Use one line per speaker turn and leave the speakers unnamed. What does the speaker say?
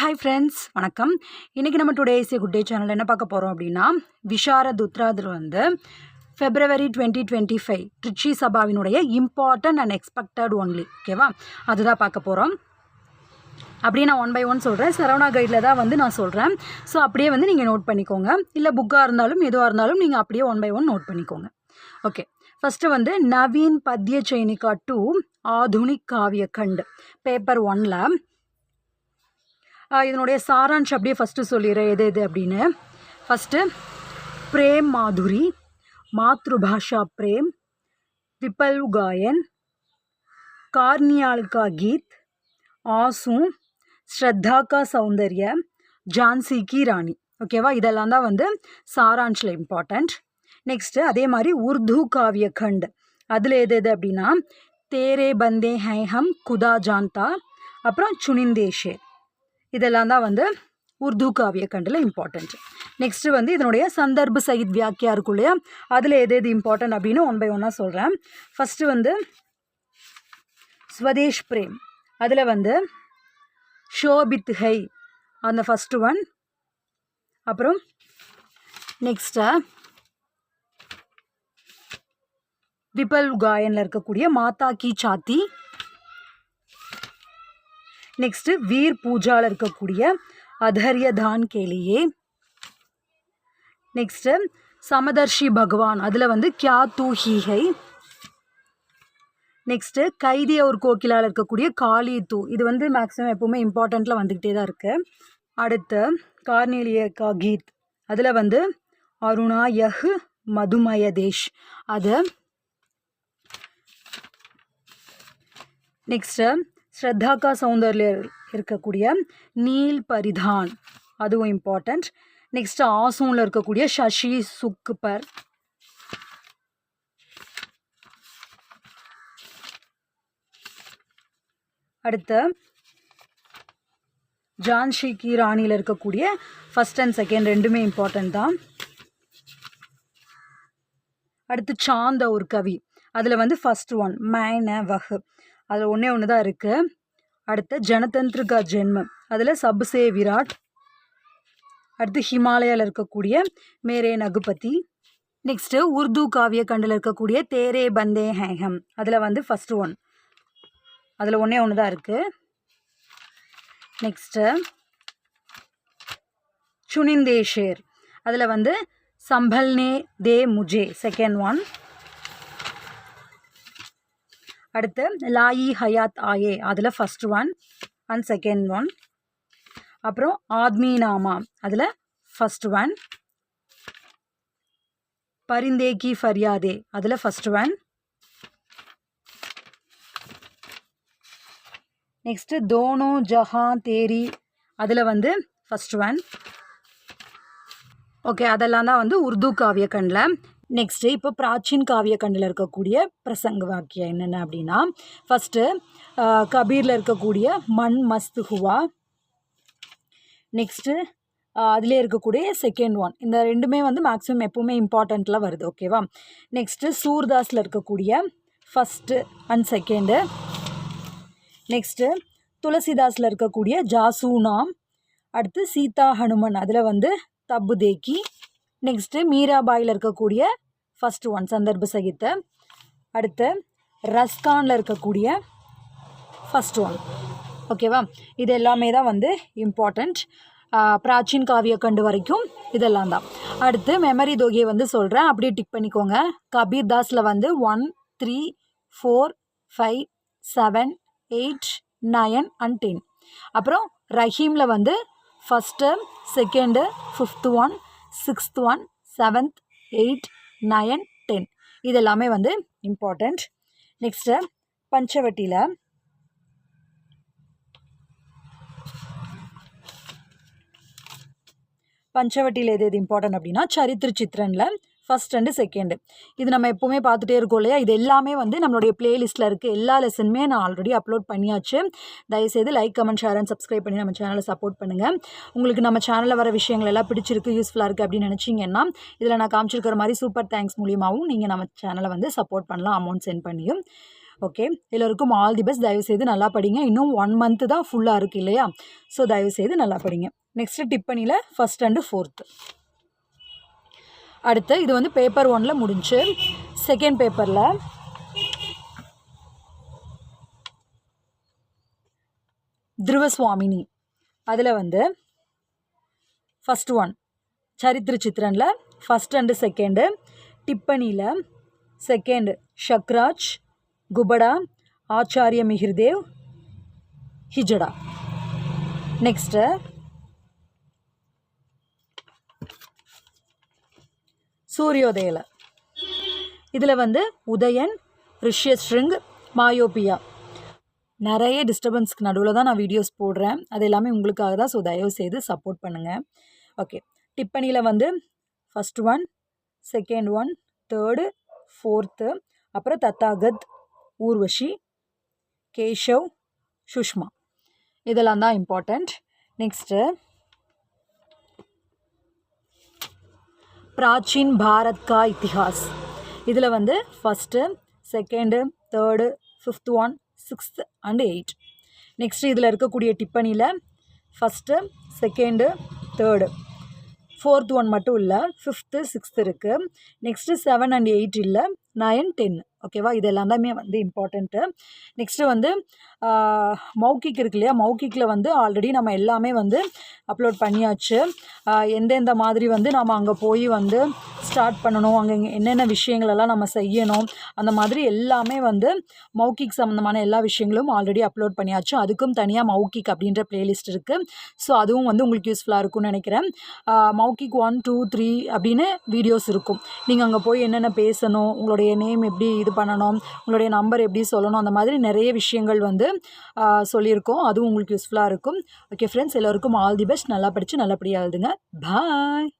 Hi friends வணக்கம். இன்றைக்கி நம்ம டுடே ஏசிய குட் டே சேனல் என்ன பார்க்க போகிறோம் அப்படின்னா விஷாரத் உத்ராதில் வந்து February twenty twenty five Trichy சபாவினுடைய important and expected only ஓகேவா அதுதான் பார்க்க போகிறோம் அப்படியே நான் ஒன் பை ஒன் சொல்கிறேன் சரவணா கைடில் தான் வந்து நான் சொல்கிறேன் ஸோ அப்படியே வந்து நீங்கள் நோட் பண்ணிக்கோங்க. இல்லை புக்காக இருந்தாலும் எதுவாக இருந்தாலும் நீங்கள் அப்படியே ஒன் பை ஒன் நோட் பண்ணிக்கோங்க. ஓகே ஃபஸ்ட்டு வந்து நவீன் பத்ய சைனிகா டூ ஆதுனிக் காவிய கண்டு பேப்பர் ஒனில் இதனுடைய சாராம்சம் அப்படியே ஃபஸ்ட்டு சொல்லிடுறேன் எது எது அப்படின்னு. ஃபஸ்ட்டு பிரேம் மாதுரி மாத்ருபாஷா பிரேம் விபல் காயன் கார்னியால்கா கீத் ஆசு ஸ்ரத்தாக்கா கா சௌந்தர்ய ஜான்சி கி ராணி. ஓகேவா இதெல்லாம் தான் வந்து சாராம்சில் இம்பார்ட்டண்ட் நெக்ஸ்ட்டு அதே மாதிரி உர்து காவிய கண்ட். அதில் எது எது அப்படின்னா தேரே பந்தே ஹை ஹம் குதா ஜான்தா அப்புறம் சுனிந்தேஷே இதெல்லாம் தான் வந்து உர்து காவிய கண்டில் இம்பார்ட்டண்ட் நெக்ஸ்ட்டு வந்து இதனுடைய சந்தர்ப்ப சகித் வியாக்கியா இருக்கும் இல்லையா? அதில் எது எது இம்பார்ட்டன்ட் அப்படின்னு ஒன் பை ஒன்னாக சொல்கிறேன் ஃபஸ்ட்டு வந்து ஸ்வதேஷ் பிரேம். அதில் வந்து ஷோபித் ஹை அந்த ஃபஸ்ட்டு ஒன் அப்புறம் நெக்ஸ்ட்டு விபல் காயனில் இருக்கக்கூடிய மாதா கி சாத்தி. நெக்ஸ்ட்டு வீர் பூஜாவில் இருக்கக்கூடிய அதர்ய தான் கேலியே நெக்ஸ்ட்டு சமதர்ஷி பகவான். அதில் வந்து கியா தூ ஹீஹை நெக்ஸ்ட்டு கைதி ஒரு கோகிலாவில் இருக்கக்கூடிய காளி தூ. இது வந்து மேக்ஸிமம் எப்போவுமே இம்பார்ட்டண்ட்டில் வந்துக்கிட்டே தான் இருக்குது அடுத்து கார்னேலிய கா கீத். அதில் வந்து அருணா யஹ் மதுமய தேஷ். அது நெக்ஸ்ட்டு ஸ்ரத்தாக்கா சௌந்தர்ல இருக்கக்கூடிய நீல் பரிதான். அதுவும் இம்பார்ட்டண்ட் நெக்ஸ்ட் ஆசூனில் இருக்கக்கூடிய சஷி சுக்குப்பர். அடுத்து ஜான்ஷி கி ராணியில் இருக்கக்கூடிய ஃபஸ்ட் அண்ட் செகண்ட் ரெண்டுமே இம்பார்ட்டண்ட் தான். அடுத்து சாந்த ஒரு கவி. அதில் வந்து ஃபஸ்ட் ஒன் மேன வஹு அதில் ஒன்றே ஒன்று தான் இருக்குது அடுத்து ஜனதந்திரிகா ஜென்மம். அதில் சப்சே விராட் அடுத்து ஹிமாலயாவில் இருக்கக்கூடிய மேரே நகுபதி நெக்ஸ்ட்டு உருது காவிய கண்டில் இருக்கக்கூடிய தேரே பந்தே ஹேகம் அதில் வந்து ஃபஸ்ட்டு ஒன் அதில் ஒன்றே ஒன்று தான் இருக்குது நெக்ஸ்ட்டு சுனிந்தேஷேர் அதில் வந்து சம்பல்னே தே முஜே செகண்ட் ஒன் அடுத்து லாயி ஹயாத் ஆயே. அதில் first one and second one அப்புறம் ஆத்மி நாமா. அதில் ஃபஸ்ட் ஒன் பரிந்தே கி ஃபரியாதே. அதில் ஃபஸ்ட் ஒன் நெக்ஸ்ட்டு தோனோ ஜஹான் தேரி. அதில் வந்து ஃபஸ்ட் ஒன் ஓகே அதெல்லாம் தான் வந்து உருது காவிய கண்ணில் நெக்ஸ்ட்டு இப்போ பிராச்சீன் காவிய கண்டில் இருக்கக்கூடிய பிரசங்க வாக்கியம் என்னென்ன அப்படின்னா ஃபஸ்ட்டு கபீரில் இருக்கக்கூடிய மண் மஸ்து ஹுவா. நெக்ஸ்ட்டு அதிலே இருக்கக்கூடிய செகண்ட் ஒன் இந்த ரெண்டுமே வந்து மேக்ஸிமம் எப்போவுமே இம்பார்ட்டண்ட்டில் வருது ஓகேவா நெக்ஸ்ட்டு சூர்தாஸில் இருக்கக்கூடிய ஃபஸ்ட்டு அண்ட் செகண்டு நெக்ஸ்ட்டு துளசிதாஸில் இருக்கக்கூடிய ஜாசூனாம். அடுத்து சீதா ஹனுமன் அதில் வந்து தப்பு தேக்கி. நெக்ஸ்ட்டு மீராபாயில் இருக்கக்கூடிய ஃபஸ்ட் ஒன் சந்தர்ப்ப சகித்த அடுத்து ரஸ்கானில் இருக்கக்கூடிய ஃபஸ்ட் ஒன் ஓகேவா இது எல்லாமே தான் வந்து இம்பார்ட்டண்ட் பிராச்சீன் காவிய கண்டு வரைக்கும் இதெல்லாம் தான். அடுத்து மெமரி தொகையை வந்து சொல்கிறேன் அப்படியே டிக் பண்ணிக்கோங்க. கபீர் தாஸில் வந்து one three four five seven eight nine and ten அப்புறம் ரஹீமில் வந்து first second fifth one sixth one seventh eight nine ten. இதெல்லாமே வந்து இம்பார்ட்டண்ட் நெக்ஸ்ட்டு பஞ்சவட்டியில் பஞ்சவட்டியில் எது எது இம்பார்ட்டன்ட் அப்படின்னா சரித்திர சித்திரனில் ஃபஸ்ட் அண்டு செகண்டு இது நம்ம எப்போவுமே பார்த்துட்டே இருக்கோம் இல்லையா? இது எல்லாமே வந்து நம்மளுடைய பிளேலிஸ்ட்டில் இருக்குது எல்லா லெசனுமே நான் ஆல்ரெடி அப்லோட் பண்ணியாச்சு. தயவுசெய்து like comment share and subscribe பண்ணி நம்ம சேனலை சப்போர்ட் பண்ணுங்கள் உங்களுக்கு நம்ம சேனலில் வர விஷயங்கள் எல்லாம் பிடிச்சிருக்கு யூஸ்ஃபுல்லாக இருக்குது அப்படின்னு நினச்சிங்கன்னா இதில் நான் காமிச்சிருக்கிற மாதிரி சூப்பர் தேங்க்ஸ் மூலியமாகவும் நீங்கள் நம்ம சேனலை வந்து சப்போர்ட் பண்ணலாம் அமௌண்ட் சென்ட் பண்ணியும். ஓகே எல்லோருக்கும் ஆல் தி பெஸ்ட் தயவுசெய்து நல்லா படிங்க. இன்னும் ஒன் மந்த்து தான் ஃபுல்லாக இருக்குது இல்லையா? ஸோ தயவுசெய்து நல்லா படிங்க. நெக்ஸ்ட்டு டிப்பனியில் ஃபஸ்ட் அண்டு ஃபோர்த்து அடுத்து இது வந்து பேப்பர் ஒனில் முடிஞ்சு செகண்ட் பேப்பரில் திருவசுவாமினி. அதில் வந்து ஃபஸ்ட் ஒன் சரித்திர சித்திரனில் ஃபஸ்ட் அண்டு செகண்டு டிப்பனியில் செகண்ட் ஷக்ராஜ் குபடா ஆச்சாரிய மிகிர்தேவ் ஹிஜடா. நெக்ஸ்ட்டு சூரியோதயில். இதில் வந்து உதயன் ரிஷ்யஸ்ருங் மாயோபியா. நிறைய டிஸ்டர்பன்ஸ்க்கு நடுவில் தான் நான் வீடியோஸ் போடுறேன். அது எல்லாமே உங்களுக்காக தான். ஸோ தயவு செய்து சப்போர்ட் பண்ணுங்கள் ஓகே டிப்பனியில் வந்து first one second one third fourth அப்புறம் தத்தாகத் ஊர்வஷி கேஷவ் சுஷ்மா. இதெல்லாம் தான் இம்பார்ட்டண்ட் நெக்ஸ்ட்டு பிராச்சீன் பாரத் கா இத்திஹாஸ். இதில் வந்து first second third fifth one sixth and eight next இதில் இருக்கக்கூடிய டிப்பணியில் first second third fourth one மட்டும் இல்லை ஃபிஃப்த்து சிக்ஸ்த் இருக்குது நெக்ஸ்ட்டு செவன் அண்ட் எயிட் இல்லை நைன் டென் ஓகேவா இது எல்லாமே வந்து இம்பார்ட்டண்ட்டு நெக்ஸ்ட்டு வந்து மௌக்கிக் இருக்கு இல்லையா மௌக்கிக்கில் வந்து ஆல்ரெடி நம்ம எல்லாமே வந்து அப்லோட் பண்ணியாச்சு. எந்தெந்த மாதிரி வந்து நாம் அங்கே போய் வந்து ஸ்டார்ட் பண்ணணும் அங்கே என்னென்ன விஷயங்களெல்லாம் நம்ம செய்யணும் அந்த மாதிரி எல்லாமே வந்து மௌக்கிக் சம்மந்தமான எல்லா விஷயங்களும் ஆல்ரெடி அப்லோட் பண்ணியாச்சு. அதுக்கும் தனியாக மௌக்கிக் அப்படின்ற பிளேலிஸ்ட் இருக்குது ஸோ அதுவும் வந்து உங்களுக்கு யூஸ்ஃபுல்லாக இருக்கும்னு நினைக்கிறேன். மௌக்கிக் ஒன் டூ த்ரீ அப்படின்னு வீடியோஸ் இருக்கும். நீங்கள் அங்கே போய் என்னென்ன பேசணும் உங்களுடைய நேம் எப்படி இது பண்ணணும் உங்களுடைய நம்பர் எப்படி சொல்லணும் அந்த மாதிரி நிறைய விஷயங்கள் வந்து சொல்லியிருக்கோம். அதுவும் உங்களுக்கு யூஸ்ஃபுல்லாக இருக்கும். ஓகே ஃப்ரெண்ட்ஸ் எல்லோருக்கும் ஆல் தி பெஸ்ட் நல்லா படித்து நல்லபடியாக எழுதுங்க. பாய்